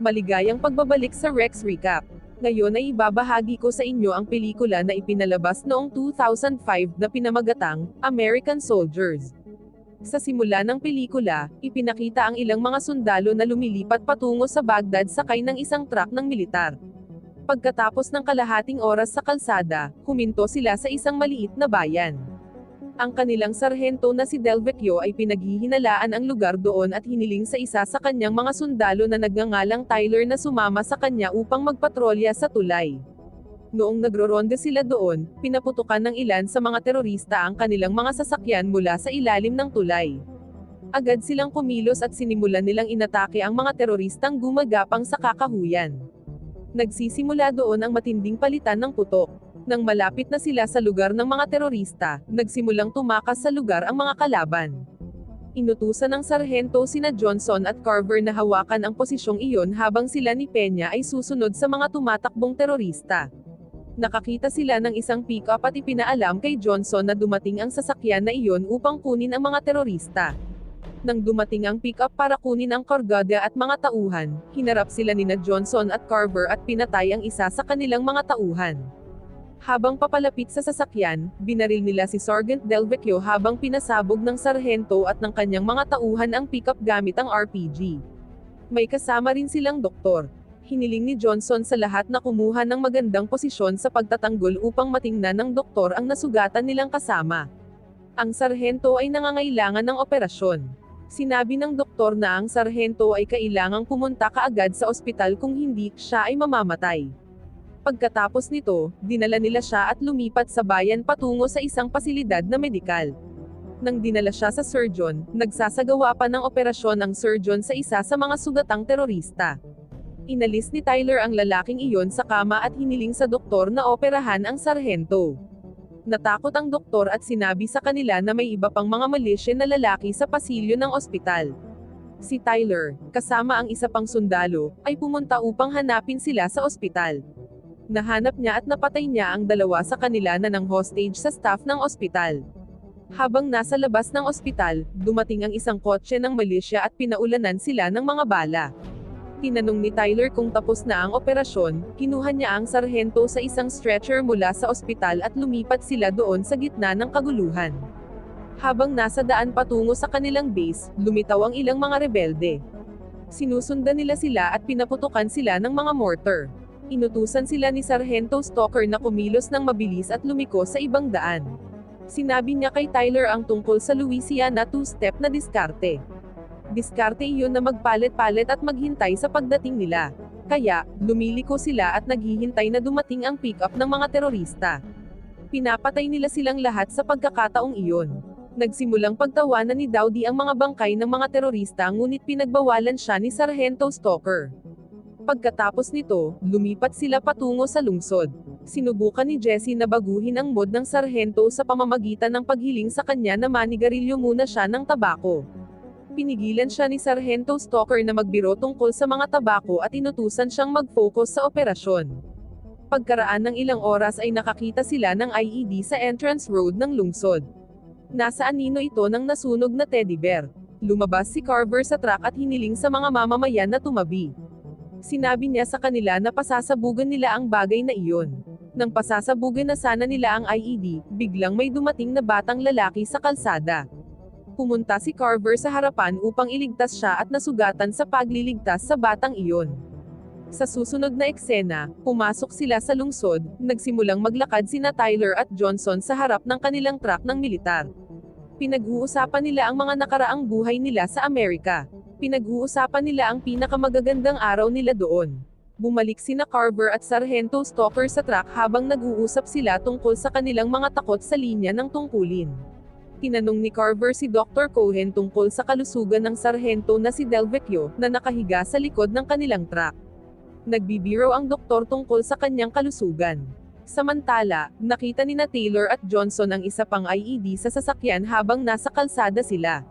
Maligayang pagbabalik sa Rex Recap. Ngayon ay ibabahagi ko sa inyo ang pelikula na ipinalabas noong 2005 na pinamagatang American Soldiers. Sa simula ng pelikula, ipinakita ang ilang mga sundalo na lumilipat patungo sa Baghdad sakay ng isang truck ng militar. Pagkatapos ng kalahating oras sa kalsada, huminto sila sa isang maliit na bayan. Ang kanilang sarhento na si Del Vecchio ay pinaghihinalaan ang lugar doon at hiniling sa isa sa kanyang mga sundalo na nagngangalang Tyler na sumama sa kanya upang magpatrolya sa tulay. Noong nagroronde sila doon, pinaputukan ng ilan sa mga terorista ang kanilang mga sasakyan mula sa ilalim ng tulay. Agad silang kumilos at sinimulan nilang inatake ang mga teroristang gumagapang sa kakahuyan. Nagsisimula doon ang matinding palitan ng putok. Nang malapit na sila sa lugar ng mga terorista, nagsimulang tumakas sa lugar ang mga kalaban. Inutusan ng sarhento sina Johnson at Carver na hawakan ang posisyong iyon habang sila ni Peña ay susunod sa mga tumatakbong terorista. Nakakita sila ng isang pick-up at ipinaalam kay Johnson na dumating ang sasakyan na iyon upang kunin ang mga terorista. Nang dumating ang pick-up para kunin ang kargada at mga tauhan, hinarap sila nina Johnson at Carver at pinatay ang isa sa kanilang mga tauhan. Habang papalapit sa sasakyan, binaril nila si Sergeant Del habang pinasabog ng sarhento at ng kanyang mga tauhan ang pickup gamit ang RPG. May kasama rin silang doktor. Hiniling ni Johnson sa lahat na kumuha ng magandang posisyon sa pagtatanggol upang matingnan ng doktor ang nasugatan nilang kasama. Ang sarhento ay nangangailangan ng operasyon. Sinabi ng doktor na ang sarhento ay kailangang pumunta kaagad sa ospital kung hindi, siya ay mamamatay. Pagkatapos nito, dinala nila siya at lumipat sa bayan patungo sa isang pasilidad na medikal. Nang dinala siya sa surgeon, nagsasagawa pa ng operasyon ang surgeon sa isa sa mga sugatang terorista. Inalis ni Tyler ang lalaking iyon sa kama at hiniling sa doktor na operahan ang sarhento. Natakot ang doktor at sinabi sa kanila na may iba pang mga malisya na lalaki sa pasilyo ng ospital. Si Tyler, kasama ang isa pang sundalo, ay pumunta upang hanapin sila sa ospital. Nahanap niya at napatay niya ang dalawa sa kanila na ng hostage sa staff ng ospital. Habang nasa labas ng ospital, dumating ang isang kotse ng milisya at pinaulanan sila ng mga bala. Tinanong ni Tyler kung tapos na ang operasyon, kinuha niya ang sarhento sa isang stretcher mula sa ospital at lumipat sila doon sa gitna ng kaguluhan. Habang nasa daan patungo sa kanilang base, lumitaw ang ilang mga rebelde. Sinusundan nila sila at pinaputukan sila ng mga mortar inutusan sila ni Sargento Stalker na kumilos ng mabilis at lumiko sa ibang daan. Sinabi niya kay Tyler ang tungkol sa Louisiana two-step na diskarte. Diskarte iyon na magpalit-palit at maghintay sa pagdating nila. Kaya, lumiliko sila at naghihintay na dumating ang pick-up ng mga terorista. Pinapatay nila silang lahat sa pagkakataong iyon. Nagsimulang pagtawanan ni Dowdy ang mga bangkay ng mga terorista ngunit pinagbawalan siya ni Sargento Stalker. Pagkatapos nito, lumipat sila patungo sa lungsod. Sinubukan ni Jesse na baguhin ang mod ng sarhento sa pamamagitan ng paghiling sa kanya na manigarilyo muna siya ng tabako. Pinigilan siya ni Sargento Stalker na magbiro tungkol sa mga tabako at inutusan siyang mag-focus sa operasyon. Pagkaraan ng ilang oras ay nakakita sila ng IED sa entrance road ng lungsod. Nasa anino ito ng nasunog na teddy bear. Lumabas si Carver sa truck at hiniling sa mga mamamayan na tumabi. Sinabi niya sa kanila na pasasabugan nila ang bagay na iyon. Nang pasasabugan na sana nila ang IED, biglang may dumating na batang lalaki sa kalsada. Pumunta si Carver sa harapan upang iligtas siya at nasugatan sa pagliligtas sa batang iyon. Sa susunod na eksena, pumasok sila sa lungsod, nagsimulang maglakad sina Tyler at Johnson sa harap ng kanilang truck ng militar. Pinag-uusapan nila ang mga nakaraang buhay nila sa Amerika. Pinag-uusapan nila ang pinakamagagandang araw nila doon. Bumalik sina Carver at Sargento Stalker sa truck habang nag-uusap sila tungkol sa kanilang mga takot sa linya ng tungkulin. Tinanong ni Carver si Dr. Cohen tungkol sa kalusugan ng sarhento na si Del Vecchio, na nakahiga sa likod ng kanilang truck. Nagbibiro ang doktor tungkol sa kanyang kalusugan. Samantala, nakita ni na Taylor at Johnson ang isa pang IED sa sasakyan habang nasa kalsada sila.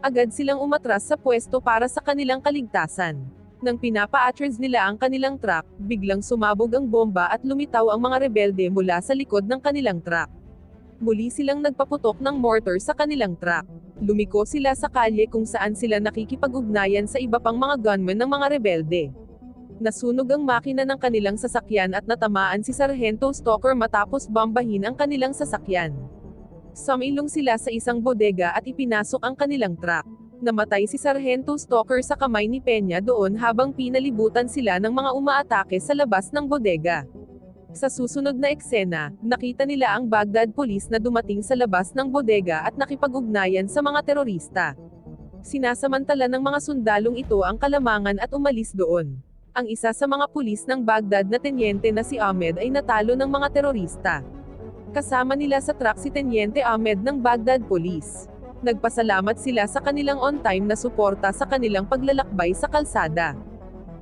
Agad silang umatras sa pwesto para sa kanilang kaligtasan. Nang pinapa-atras nila ang kanilang truck, biglang sumabog ang bomba at lumitaw ang mga rebelde mula sa likod ng kanilang truck. Muli silang nagpaputok ng mortar sa kanilang truck. Lumiko sila sa kalye kung saan sila nakikipag-ugnayan sa iba pang mga gunmen ng mga rebelde. Nasunog ang makina ng kanilang sasakyan at natamaan si Sargento Stalker matapos bombahin ang kanilang sasakyan. Sumilong sila sa isang bodega at ipinasok ang kanilang truck. Namatay si Sargento Stalker sa kamay ni Peña doon habang pinalibutan sila ng mga umaatake sa labas ng bodega. Sa susunod na eksena, nakita nila ang Baghdad Police na dumating sa labas ng bodega at nakipag-ugnayan sa mga terorista. Sinasamantala ng mga sundalong ito ang kalamangan at umalis doon. Ang isa sa mga pulis ng Baghdad na tenyente na si Ahmed ay natalo ng mga terorista. Kasama nila sa truck si Tenyente Ahmed ng Baghdad Police. Nagpasalamat sila sa kanilang on-time na suporta sa kanilang paglalakbay sa kalsada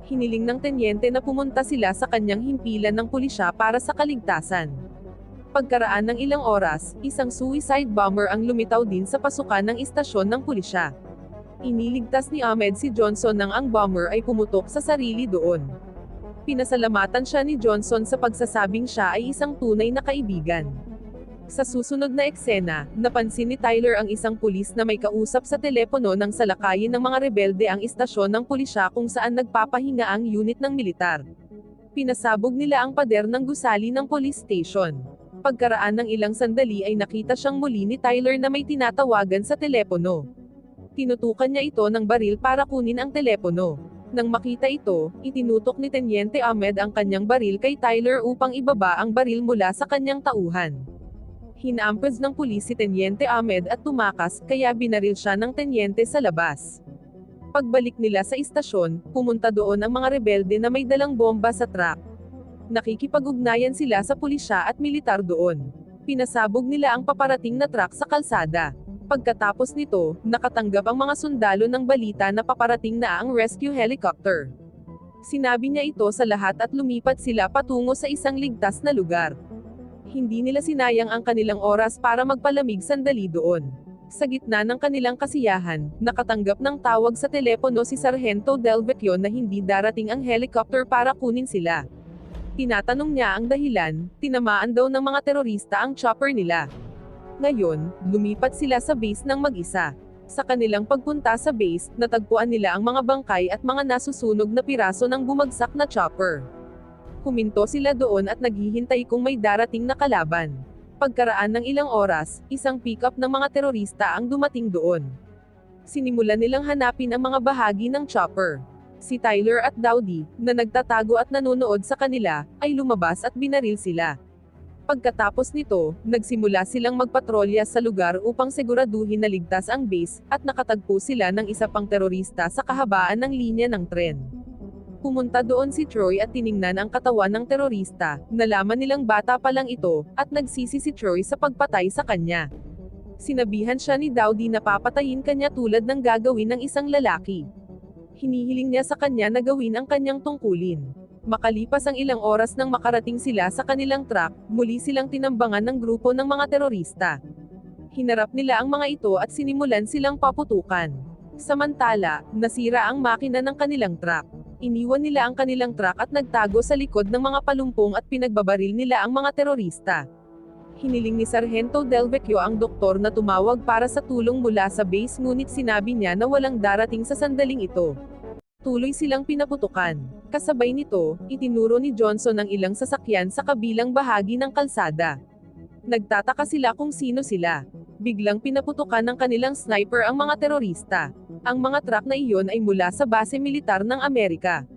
hiniling ng tenyente na pumunta sila sa kanyang himpilan ng pulisya para sa kaligtasan. Pagkaraan ng ilang oras, isang suicide bomber ang lumitaw din sa pasukan ng istasyon ng pulisya. Iniligtas ni Ahmed si Johnson nang ang bomber ay pumutok sa sarili doon. Pinasalamatan siya ni Johnson sa pagsasabing siya ay isang tunay na kaibigan. Sa susunod na eksena, napansin ni Tyler ang isang pulis na may kausap sa telepono nang salakayin ng mga rebelde ang istasyon ng pulisya kung saan nagpapahinga ang unit ng militar. Pinasabog nila ang pader ng gusali ng police station. Pagkaraan ng ilang sandali ay nakita siyang muli ni Tyler na may tinatawagan sa telepono. Tinutukan niya ito ng baril para kunin ang telepono. Nang makita ito, itinutok ni Tenyente Ahmed ang kanyang baril kay Tyler upang ibaba ang baril mula sa kanyang tauhan. Hinampers ng pulis si Tenyente Ahmed at tumakas, kaya binaril siya ng tenyente sa labas. Pagbalik nila sa istasyon, pumunta doon ang mga rebelde na may dalang bomba sa truck. Nakikipag-ugnayan sila sa pulisya at militar doon. Pinasabog nila ang paparating na truck sa kalsada. Pagkatapos nito, nakatanggap ang mga sundalo ng balita na paparating na ang rescue helicopter. Sinabi niya ito sa lahat at lumipat sila patungo sa isang ligtas na lugar hindi nila sinayang ang kanilang oras para magpalamig sandali doon. Sa gitna ng kanilang kasiyahan, nakatanggap ng tawag sa telepono si Sargento Del Vecchio na hindi darating ang helicopter para kunin sila. Tinatanong niya ang dahilan, tinamaan daw ng mga terorista ang chopper nila. Ngayon, lumipat sila sa base ng mag-isa. Sa kanilang pagpunta sa base, natagpuan nila ang mga bangkay at mga nasusunog na piraso ng bumagsak na chopper. Huminto sila doon at naghihintay kung may darating na kalaban. Pagkaraan ng ilang oras, isang pick-up ng mga terorista ang dumating doon. Sinimulan nilang hanapin ang mga bahagi ng chopper. Si Tyler at Dowdy, na nagtatago at nanonood sa kanila, ay lumabas at binaril sila. Pagkatapos nito, nagsimula silang magpatrolya sa lugar upang siguraduhin na ligtas ang base, at nakatagpo sila ng isa pang terorista sa kahabaan ng linya ng tren. Pumunta doon si Troy at tiningnan ang katawan ng terorista, nalaman nilang bata pa lang ito, at nagsisi si Troy sa pagpatay sa kanya. Sinabihan siya ni Dowdy na papatayin kanya tulad ng gagawin ng isang lalaki. Hinihiling niya sa kanya na gawin ang kanyang tungkulin. Makalipas ang ilang oras nang makarating sila sa kanilang truck, muli silang tinambangan ng grupo ng mga terorista. Hinarap nila ang mga ito at sinimulan silang paputukan. Samantala, nasira ang makina ng kanilang truck. Iniwan nila ang kanilang truck at nagtago sa likod ng mga palumpong at pinagbabaril nila ang mga terorista. Hiniling ni Sargento Del Vecchio ang doktor na tumawag para sa tulong mula sa base ngunit sinabi niya na walang darating sa sandaling ito. Tuloy silang pinaputukan. Kasabay nito, itinuro ni Johnson ang ilang sasakyan sa kabilang bahagi ng kalsada. Nagtataka sila kung sino sila. Biglang pinaputukan ng kanilang sniper ang mga terorista. Ang mga truck na iyon ay mula sa base militar ng Amerika.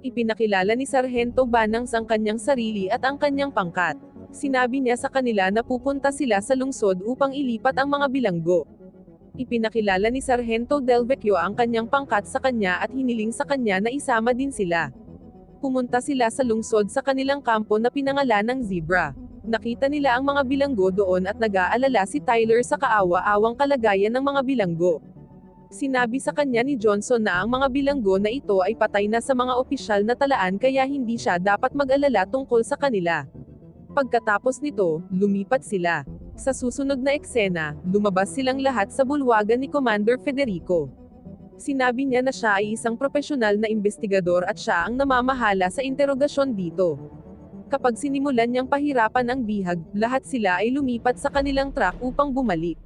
Ipinakilala ni Sargento Banangs ang kanyang sarili at ang kanyang pangkat. Sinabi niya sa kanila na pupunta sila sa lungsod upang ilipat ang mga bilanggo. Ipinakilala ni Sargento Del Vecchio ang kanyang pangkat sa kanya at hiniling sa kanya na isama din sila. Pumunta sila sa lungsod sa kanilang kampo na pinangalan ng Zebra. Nakita nila ang mga bilanggo doon at nag-aalala si Tyler sa kaawa-awang kalagayan ng mga bilanggo. Sinabi sa kanya ni Johnson na ang mga bilanggo na ito ay patay na sa mga opisyal na talaan kaya hindi siya dapat mag-alala tungkol sa kanila. Pagkatapos nito, lumipat sila. Sa susunod na eksena, lumabas silang lahat sa bulwagan ni Commander Federico. Sinabi niya na siya ay isang profesional na investigador at siya ang namamahala sa interogasyon dito. Kapag sinimulan niyang pahirapan ang bihag, lahat sila ay lumipat sa kanilang truck upang bumalik.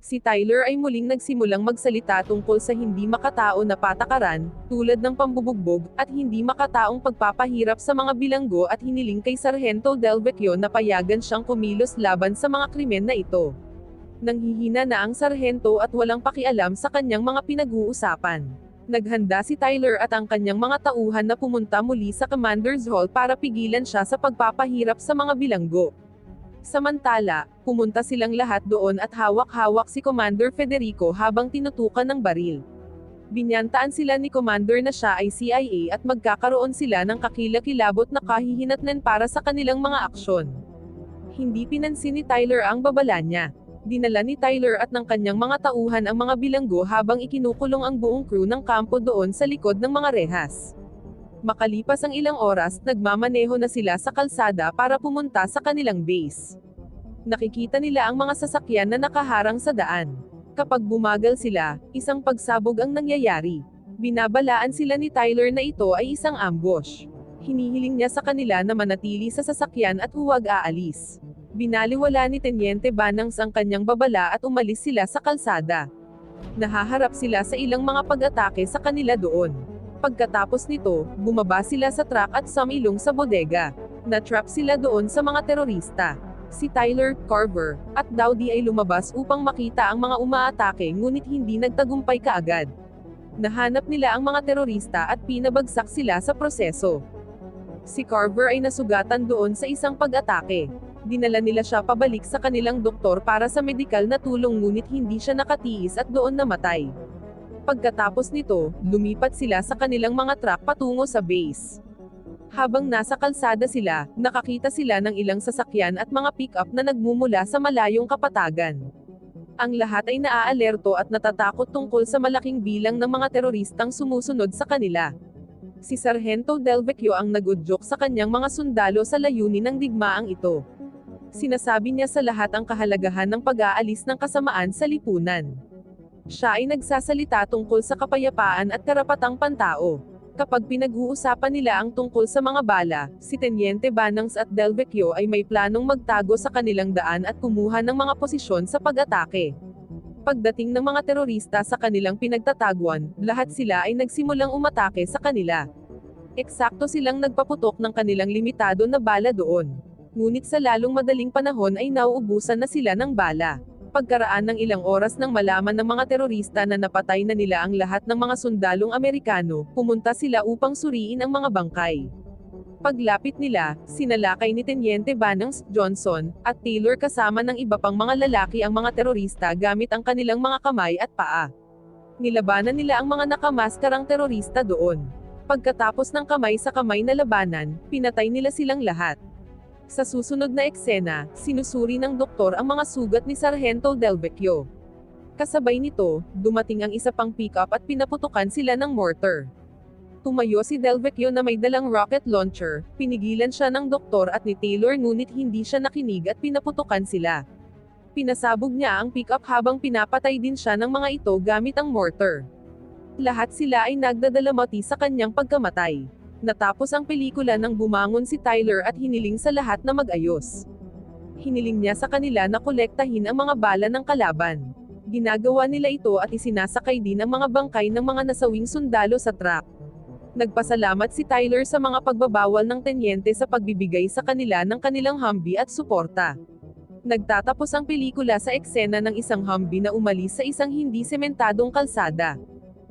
Si Tyler ay muling nagsimulang magsalita tungkol sa hindi makatao na patakaran, tulad ng pambubugbog, at hindi makataong pagpapahirap sa mga bilanggo at hiniling kay Sargento Del Vecchio na payagan siyang kumilos laban sa mga krimen na ito. Nanghihina na ang sarhento at walang pakialam sa kanyang mga pinag-uusapan. Naghanda si Tyler at ang kanyang mga tauhan na pumunta muli sa Commander's Hall para pigilan siya sa pagpapahirap sa mga bilanggo. Samantala, pumunta silang lahat doon at hawak-hawak si Commander Federico habang tinutukan ng baril. Binyantaan sila ni Commander na siya ay CIA at magkakaroon sila ng kakilakilabot na kahihinatnan para sa kanilang mga aksyon. Hindi pinansin ni Tyler ang babala niya. Dinala ni Tyler at ng kanyang mga tauhan ang mga bilanggo habang ikinukulong ang buong crew ng kampo doon sa likod ng mga rehas. Makalipas ang ilang oras, nagmamaneho na sila sa kalsada para pumunta sa kanilang base. Nakikita nila ang mga sasakyan na nakaharang sa daan. Kapag bumagal sila, isang pagsabog ang nangyayari. Binabalaan sila ni Tyler na ito ay isang ambush. Hinihiling niya sa kanila na manatili sa sasakyan at huwag aalis. Binaliwala ni Tenyente Banangs ang kanyang babala at umalis sila sa kalsada. Nahaharap sila sa ilang mga pag-atake sa kanila doon. Pagkatapos nito, bumaba sila sa truck at sumilong sa bodega. Natrap sila doon sa mga terorista. Si Tyler, Carver, at Dowdy ay lumabas upang makita ang mga umaatake ngunit hindi nagtagumpay kaagad. Nahanap nila ang mga terorista at pinabagsak sila sa proseso. Si Carver ay nasugatan doon sa isang pag-atake. Dinala nila siya pabalik sa kanilang doktor para sa medikal na tulong ngunit hindi siya nakatiis at doon namatay. Pagkatapos nito, lumipat sila sa kanilang mga truck patungo sa base. Habang nasa kalsada sila, nakakita sila ng ilang sasakyan at mga pick-up na nagmumula sa malayong kapatagan. Ang lahat ay naaalerto at natatakot tungkol sa malaking bilang ng mga teroristang sumusunod sa kanila. Si Sargento Del Vecchio ang nagudyok sa kanyang mga sundalo sa layunin ng digmaang ito. Sinasabi niya sa lahat ang kahalagahan ng pag-aalis ng kasamaan sa lipunan. Siya ay nagsasalita tungkol sa kapayapaan at karapatang pantao. Kapag pinag-uusapan nila ang tungkol sa mga bala, si Teniente Banangs at Del ay may planong magtago sa kanilang daan at kumuha ng mga posisyon sa pag-atake. Pagdating ng mga terorista sa kanilang pinagtataguan, lahat sila ay nagsimulang umatake sa kanila. Eksakto silang nagpaputok ng kanilang limitado na bala doon. Ngunit sa lalong madaling panahon ay nauubusan na sila ng bala. Pagkaraan ng ilang oras nang malaman ng mga terorista na napatay na nila ang lahat ng mga sundalong Amerikano, pumunta sila upang suriin ang mga bangkay. Paglapit nila, sinalakay ni Teniente Banangs, Johnson, at Taylor kasama ng iba pang mga lalaki ang mga terorista gamit ang kanilang mga kamay at paa. Nilabanan nila ang mga nakamaskarang terorista doon. Pagkatapos ng kamay sa kamay na labanan, pinatay nila silang lahat. Sa susunod na eksena, sinusuri ng doktor ang mga sugat ni Sargento Del Vecchio. Kasabay nito, dumating ang isa pang pickup at pinaputukan sila ng mortar. Tumayo si Del Vecchio na may dalang rocket launcher, pinigilan siya ng doktor at ni Taylor ngunit hindi siya nakinig at pinaputukan sila. Pinasabog niya ang pickup habang pinapatay din siya ng mga ito gamit ang mortar. Lahat sila ay nagdadalamati sa kanyang pagkamatay. Natapos ang pelikula nang bumangon si Tyler at hiniling sa lahat na mag-ayos. Hiniling niya sa kanila na kolektahin ang mga bala ng kalaban. Ginagawa nila ito at isinasakay din ang mga bangkay ng mga nasawing sundalo sa truck. Nagpasalamat si Tyler sa mga pagbabawal ng tenyente sa pagbibigay sa kanila ng kanilang Humvee at suporta. Nagtatapos ang pelikula sa eksena ng isang Humvee na umalis sa isang hindi sementadong kalsada.